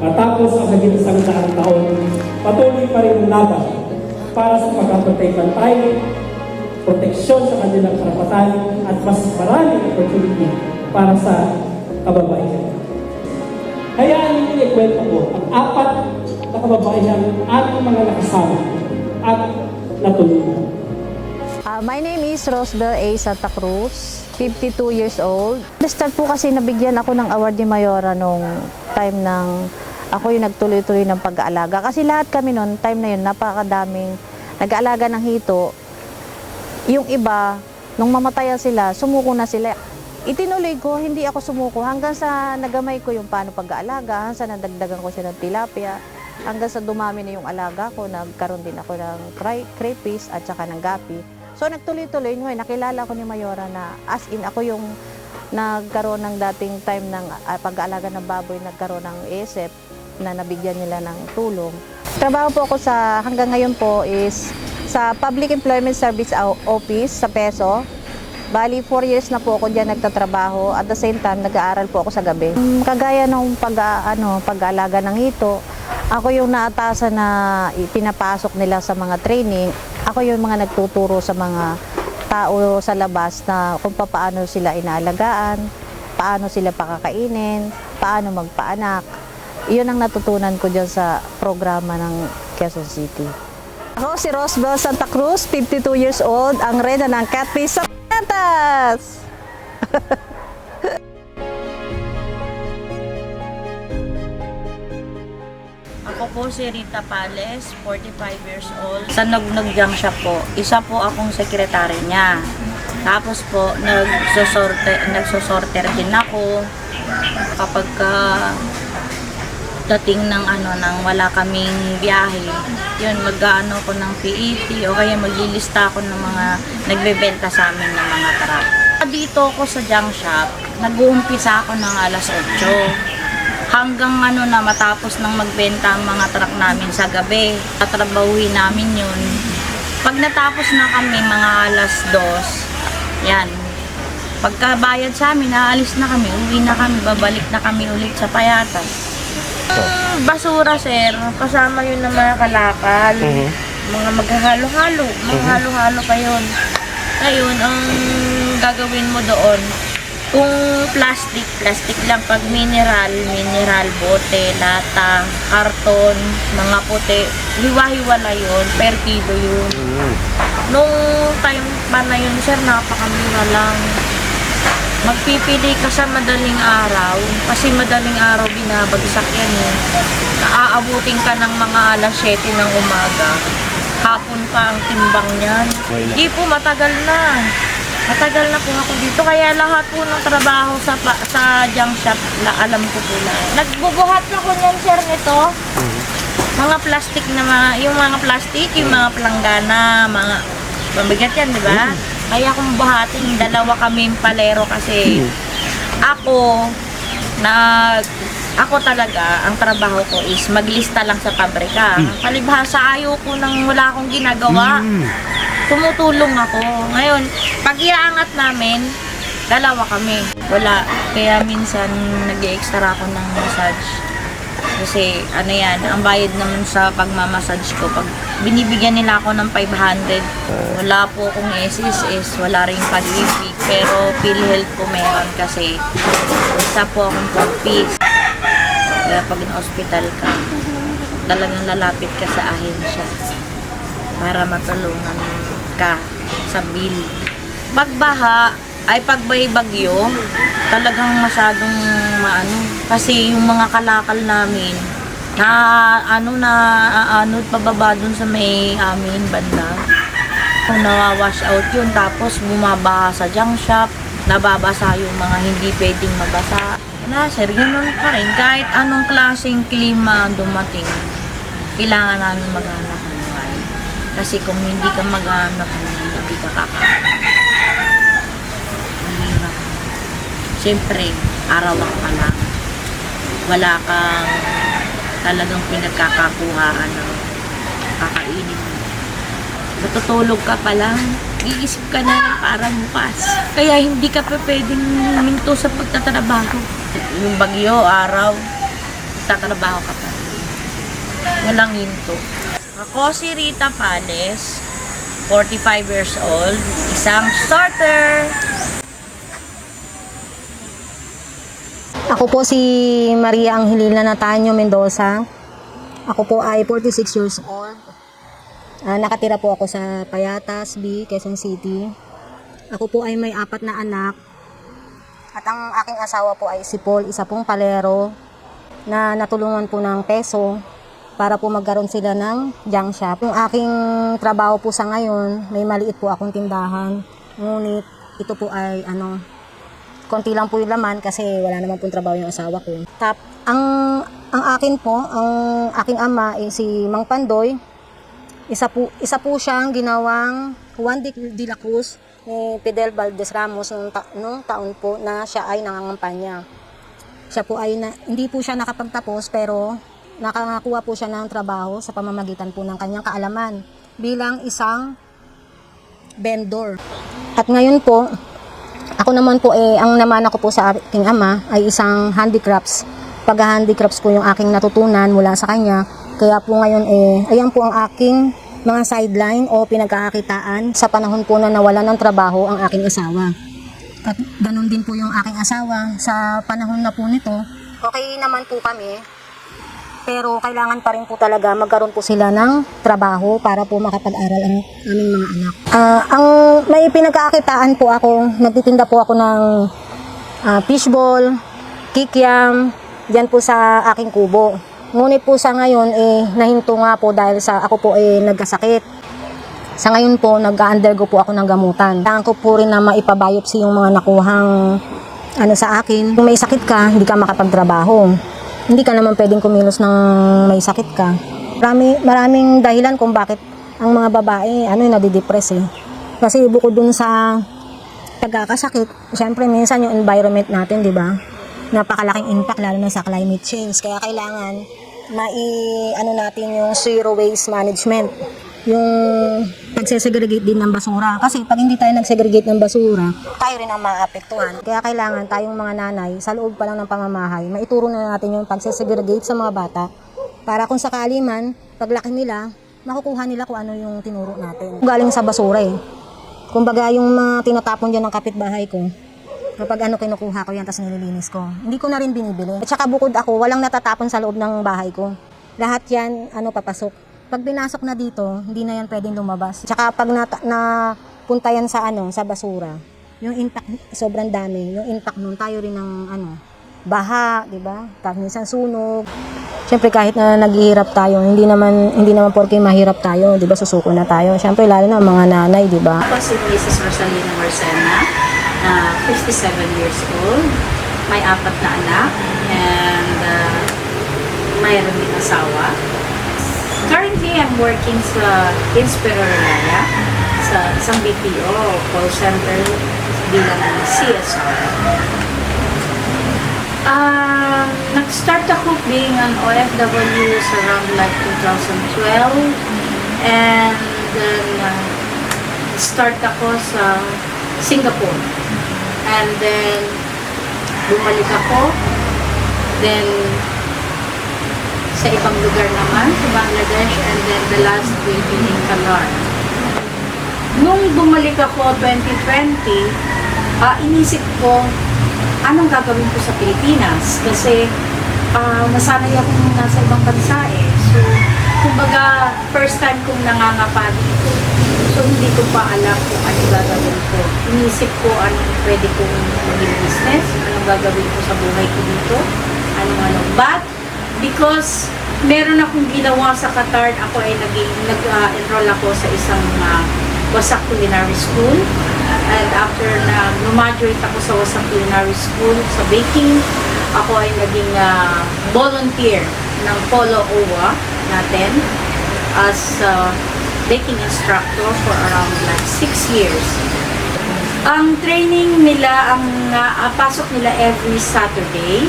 Matapos ang naging isang daang taon, patuloy pa rin ang laban para sa pagkapantay-pantay, proteksyon sa kanilang karapatan at mas maraming opportunity para sa kababaihan. Hayaan niyo ikwento ko ang apat na kababaihan ating mga nakasama at natulungan. Ah, my name is Rosbel A. Santa Cruz, 52 years old. Start po kasi nabigyan ako ng award ni Mayora nung time ng ako yung nagtuloy-tuloy ng pag-aalaga. Kasi lahat kami noon, time na yun, napakadaming nag-aalaga ng hito. Yung iba, nung mamatayan sila, sumuko na sila. Itinuloy ko, hindi ako sumuko hanggang sa nagamay ko yung paano pag-aalaga, hanggang sa nadagdagan ko siya ng tilapia, hanggang sa dumami na yung alaga ko, nagkaroon din ako ng cray- crayfish at saka ng gapi. So nagtuloy-tuloy, ngayon nakilala ko ni Mayora na as in ako yung nagkaroon ng dating time ng ah, pag-aalaga ng baboy, nagkaroon ng ESEP na nabigyan nila ng tulong. Trabaho po ako sa hanggang ngayon po is sa Public Employment Service Office sa Peso. Bali, 4 years na po ako diyan nagtatrabaho. At the same time, nag-aaral po ako sa gabi. Mm, Kagaya nung pag, ano, pag-aalaga ng hito, ako yung naatasan na pinapasok nila sa mga training. Ako yung mga nagtuturo sa mga tao sa labas na kung paano sila inaalagaan, paano sila pakakainin, paano magpaanak. Iyon ang natutunan ko dyan sa programa ng Quezon City. Ako si Rosbel Santa Cruz, 52 years old, ang reyna ng catfish sa Piantas! Ako po si Rita Pales, 45 years old. Sa Nagnagyang siya po, isa po akong sekretary niya. Tapos po, nagsosorter, nagsosorter din ako kapag ka dating ng ano nang wala kaming biyahe. Yun, mag-ano ko ng PET o kaya maglilista ako ng mga nagbebenta sa amin ng mga truck. Dito ako sa junk shop, nag-uumpisa ako ng alas 8 hanggang ano na matapos nang magbenta ang mga truck namin sa gabi. Tatrabahuin namin yun. Pag natapos na kami mga alas dos, yan. Pagkabayad sa amin, naalis na kami, uwi na kami, babalik na kami ulit sa payatas. Basura, sir, kasama yun ng mga kalakal. Mga maghahalo-halo, mga halo-halo pa yun. Ngayon, ang gagawin mo doon, kung plastic, plastic lang. Pag mineral, mineral, bote, lata, karton, mga puti, hiwa-hiwala yun, per kilo yun. Nung time pa na yun, sir, napakamura lang. Magpipili ka sa madaling araw, kasi madaling araw binabagsak yan eh. Naaabutin ka ng mga alas 7 ng umaga. Hapon pa ang timbang niyan. Di po, matagal na. Matagal na po ako dito, kaya lahat po ng trabaho sa pa- sa junk shop, la, alam ko po na. Nagbubuhat na ko niyan, sir, nito. Mga plastic na mga, yung mga plastic, yung mga planggana, mga, mabigat yan, di ba? Kaya kung buhatin, dalawa kaming palero kasi ako, nag, ako talaga, ang trabaho ko is maglista lang sa pabrika. Palibhasa, ayaw ko nang wala akong ginagawa tumutulong ako. Ngayon, pag iaangat namin, dalawa kami. Wala. Kaya minsan nag extra ako ng massage. Kasi ano yan, ang bayad naman sa pagmamassage ko, pag binibigyan nila ako ng 500, wala po akong SSS, wala rin pag-ibig, pero PhilHealth po meron kasi isa po akong 4 piece. Kaya pag na-hospital ka, talagang lalapit ka sa ahensya para matulungan ka sa bill. Pagbaha ay pag may bagyo, talagang masyadong maano kasi yung mga kalakal namin na ano na ano pababa dun sa may amin banda. Kung nawawash out yun tapos bumabaha sa junk shop, nababasa yung mga hindi pwedeng mabasa. Na, sir, ganun pa rin. Kahit anong klaseng klima dumating, kailangan namin maghanap ng. Kasi kung hindi ka maghanap hindi ka kakain. Mahirap. Siyempre, arawan ka lang. Wala kang talagang pinagkakakuhaan ng kakainin mo. Natutulog ka pa lang, iisip ka na ng para bukas. Kaya hindi ka pa pwedeng huminto sa pagtatrabaho. Yung bagyo, araw, magtatrabaho ka pa. Walang hinto. Ako si Rita Pales, 45 years old, isang starter. Ako po si Maria Angelina Natanyo Mendoza. Ako po ay 46 years old. Ah, nakatira po ako sa Payatas B, Quezon City. Ako po ay may apat na anak. At ang aking asawa po ay si Paul, isa pong palero na natulungan po ng peso para po magkaroon sila ng junk shop. Yung aking trabaho po sa ngayon, may maliit po akong tindahan. Ngunit ito po ay ano, konti lang po yung laman kasi wala naman pong trabaho yung asawa ko. Tap, ang ang akin po, ang aking ama ay si Mang Pandoy. Isa po isa po siyang ginawang Juan de, de la Cruz ni Fidel Valdez Ramos nung, ta- nung taon po na siya ay nangangampanya. Siya po ay na, hindi po siya nakapagtapos pero nakakuha po siya ng trabaho sa pamamagitan po ng kanyang kaalaman bilang isang vendor. At ngayon po, ako naman po eh, ang naman ako po sa aking ama ay isang handicrafts. Pag-handicrafts po yung aking natutunan mula sa kanya. Kaya po ngayon eh, ayan po ang aking mga sideline o pinagkakakitaan sa panahon po na nawala ng trabaho ang aking asawa. At ganun din po yung aking asawa sa panahon na po nito. Okay naman po kami. Pero kailangan pa rin po talaga magkaroon po sila ng trabaho para po makapag-aral ang aming mga anak. Ah, ang may pinagkakakitaan po ako, nagtitinda po ako ng ah, fishball, kikiam, diyan po sa aking kubo. Ngunit po sa ngayon eh nahinto nga po dahil sa ako po eh nagkasakit. Sa ngayon po nag-undergo po ako ng gamutan. Kailangan ko po rin na maipabiopsy yung mga nakuhang ano sa akin. Kung may sakit ka, hindi ka makapagtrabaho. Hindi ka naman pwedeng kumilos ng may sakit ka. Marami, maraming dahilan kung bakit ang mga babae ano nadidepress eh. Kasi bukod dun sa pagkakasakit, syempre minsan yung environment natin, di ba? Napakalaking impact lalo na sa climate change. Kaya kailangan mai ano natin yung zero waste management. Yung pagsesegregate din ng basura. Kasi pag hindi tayo nagsegregate ng basura, tayo rin ang maapektuhan. Kaya kailangan tayong mga nanay, sa loob pa lang ng pamamahay, maituro na natin yung pagsesegregate sa mga bata para kung sakali man, paglaki nila, makukuha nila kung ano yung tinuro natin. Galing sa basura eh. Kumbaga yung mga tinatapon dyan ng kapitbahay ko, kapag ano kinukuha ko yan tapos nililinis ko. Hindi ko na rin binibili. At saka bukod ako, walang natatapon sa loob ng bahay ko. Lahat yan, ano, papasok. Pag pinasok na dito, hindi na yan pwedeng lumabas. Tsaka pag na, na punta yan sa ano, sa basura, yung impact sobrang dami. Yung impact nun, tayo rin ng ano, baha, di ba? Minsan sunog. Siyempre kahit na naghihirap tayo, hindi naman hindi naman porke mahirap tayo, 'di ba? Susuko na tayo. Siyempre lalo na mga nanay, 'di ba? Ako si Mrs. Rosalina Marcena, na 57 years old. May apat na anak and uh, mayroon din asawa. Currently, I'm working sa Inspiroraya sa isang BPO call center bilang CSR. Ah, nag-start ako being an OFW sa around like 2012 and then uh, start ako sa Singapore. And then, bumalik ako. Then, sa ibang lugar naman, sa Bangladesh. And then, the last will be in Qatar. Nung bumalik ako 2020, ah inisip ko, anong gagawin ko sa Pilipinas? Kasi, ah nasanay akong nasa ibang bansa eh. So, kumbaga, first time kong nangangapa dito. So, hindi ko pa alam kung ano gagawin ko. Inisip ko anong pwede kong maging business, anong gagawin ko sa buhay ko dito, anong ano. But, because meron akong ginawa sa Qatar, ako ay nag-enroll ako sa isang uh, Wasak Culinary School. And after na graduate ako sa Wasak Culinary School sa baking, ako ay naging ah, volunteer ng Polo OWA natin as ah, baking instructor for around like 6 years. Ang training nila, ang ah, pasok nila every Saturday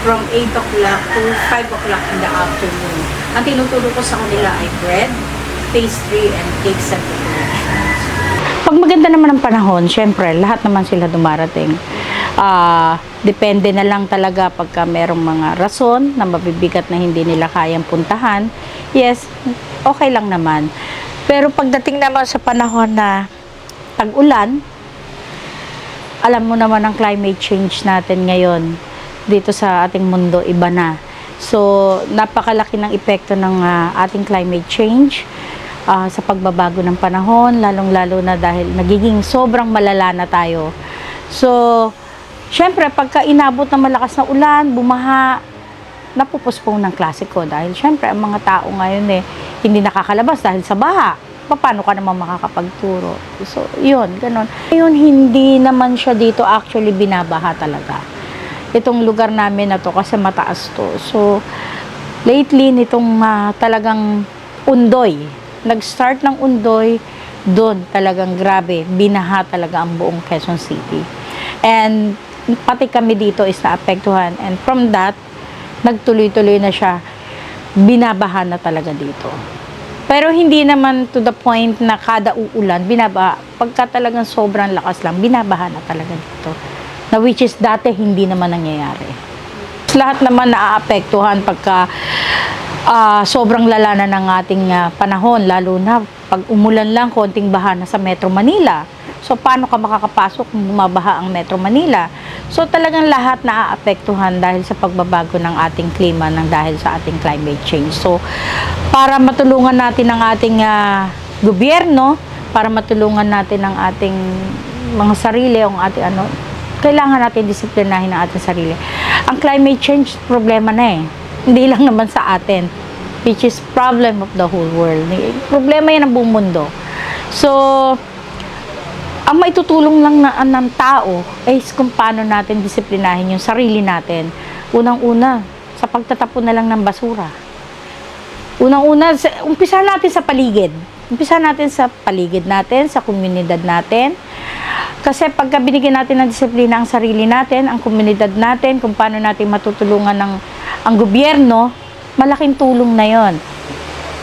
from 8 o'clock to 5 o'clock in the afternoon. Ang tinuturo ko sa kanila ay bread, pastry, and cakes and decorations. Pag maganda naman ang panahon, syempre, lahat naman sila dumarating. Ah, depende na lang talaga pagka merong mga rason na mabibigat na hindi nila kayang puntahan. Yes, okay lang naman. Pero pagdating naman sa panahon na tag-ulan, alam mo naman ang climate change natin ngayon dito sa ating mundo iba na. So, napakalaki ng epekto ng ah, ating climate change ah, sa pagbabago ng panahon, lalong-lalo na dahil nagiging sobrang malala na tayo. So, syempre, pagka inabot ng malakas na ulan, bumaha, napupuspong ng klase ko dahil syempre, ang mga tao ngayon eh, hindi nakakalabas dahil sa baha paano ka naman makakapagturo? So, yun, ganun. Yun, hindi naman siya dito actually binabaha talaga. Itong lugar namin na to kasi mataas to. So, lately nitong ah, talagang undoy, nag-start ng undoy, doon talagang grabe, binaha talaga ang buong Quezon City. And pati kami dito is naapektuhan. And from that, nagtuloy-tuloy na siya, binabaha na talaga dito. Pero hindi naman to the point na kada uulan, binaba. Pagka talagang sobrang lakas lang, binabaha na talaga dito. Na which is dati hindi naman nangyayari. Lahat naman naaapektuhan pagka ah, sobrang lala na ng ating ah, panahon, lalo na pag umulan lang, konting baha na sa Metro Manila. So, paano ka makakapasok kung bumabaha ang Metro Manila? So, talagang lahat naaapektuhan dahil sa pagbabago ng ating klima, ng dahil sa ating climate change. So, para matulungan natin ang ating ah, gobyerno, para matulungan natin ang ating mga sarili, ang ating ano, kailangan natin disiplinahin ang ating sarili. Ang climate change, problema na eh. Hindi lang naman sa atin, which is problem of the whole world. Problema yan ng buong mundo. So, ang maitutulong lang na, ng tao is kung paano natin disiplinahin yung sarili natin. Unang-una, sa pagtatapon na lang ng basura. Unang-una, sa- umpisa natin sa paligid. Umpisa natin sa paligid natin, sa komunidad natin. Kasi pagka binigyan natin ng disiplina ang sarili natin, ang komunidad natin, kung paano natin matutulungan ng ang gobyerno, malaking tulong na yon.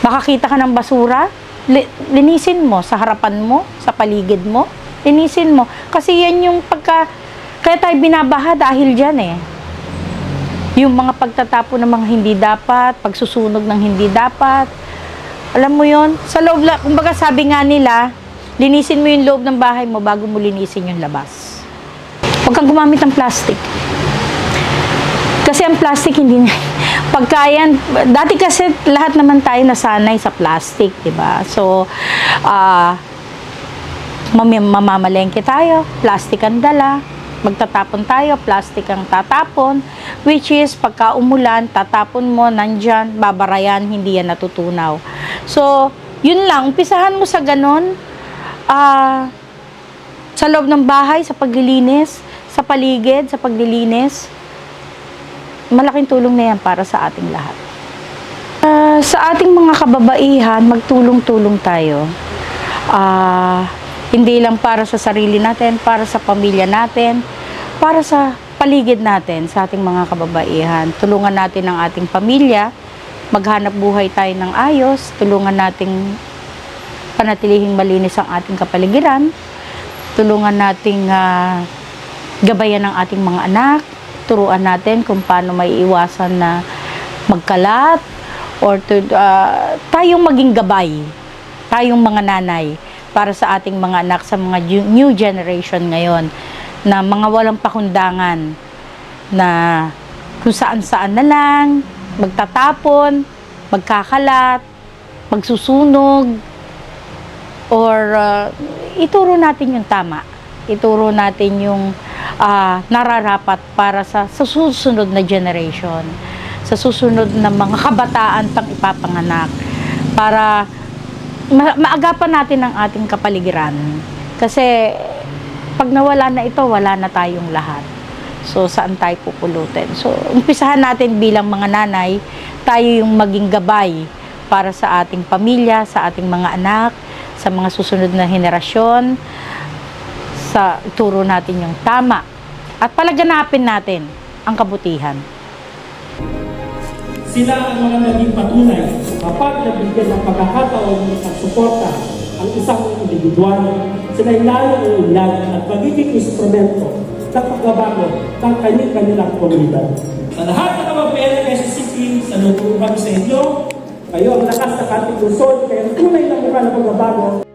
Makakita ka ng basura, li- linisin mo sa harapan mo, sa paligid mo, linisin mo. Kasi yan yung pagka, kaya tayo binabaha dahil dyan eh. Yung mga pagtatapo ng mga hindi dapat, pagsusunog ng hindi dapat. Alam mo yon Sa loob, kumbaga sabi nga nila, linisin mo yung loob ng bahay mo bago mo linisin yung labas. Huwag kang gumamit ng plastic. Kasi ang plastic hindi na, pagka yan, dati kasi lahat naman tayo nasanay sa plastic, di ba? So, ah, mami- mamamalengke tayo, plastic ang dala, magtatapon tayo, plastic ang tatapon, which is pagka umulan, tatapon mo, nandyan, babarayan, hindi yan natutunaw. So, yun lang, umpisahan mo sa ganon, ah, sa loob ng bahay, sa paglilinis, sa paligid, sa paglilinis, malaking tulong na yan para sa ating lahat. Ah, sa ating mga kababaihan, magtulong-tulong tayo. Ah, hindi lang para sa sarili natin, para sa pamilya natin, para sa paligid natin, sa ating mga kababaihan. Tulungan natin ang ating pamilya, maghanap buhay tayo ng ayos, tulungan nating panatilihing malinis ang ating kapaligiran, tulungan nating ah, gabayan ang ating mga anak, turuan natin kung paano maiiwasan na magkalat or to, ah, tayong maging gabay, tayong mga nanay para sa ating mga anak sa mga new generation ngayon na mga walang pakundangan na kung saan-saan na lang, magtatapon, magkakalat, magsusunog, or uh, ituro natin yung tama. Ituro natin yung ah, nararapat para sa, sa susunod na generation, sa susunod na mga kabataan pang ipapanganak para ma- maagapan natin ang ating kapaligiran. Kasi pag nawala na ito, wala na tayong lahat. So, saan tayo pupulutin? So, umpisahan natin bilang mga nanay, tayo yung maging gabay para sa ating pamilya, sa ating mga anak, sa mga susunod na henerasyon, sa turo natin yung tama. At palaganapin natin ang kabutihan. Sila ang mga naging patunay kapag nabigyan ng pagkakataon at suporta ang isang individual, sila ay lalong uunlad at magiging instrumento sa pagbabago ng kanilang komunidad. Sa lahat ng kababayan ng Quezon City, sa loob kami sa inyo, kayo ang lakas ng ating lungsod, kaya tunay na mukha ng pagbabago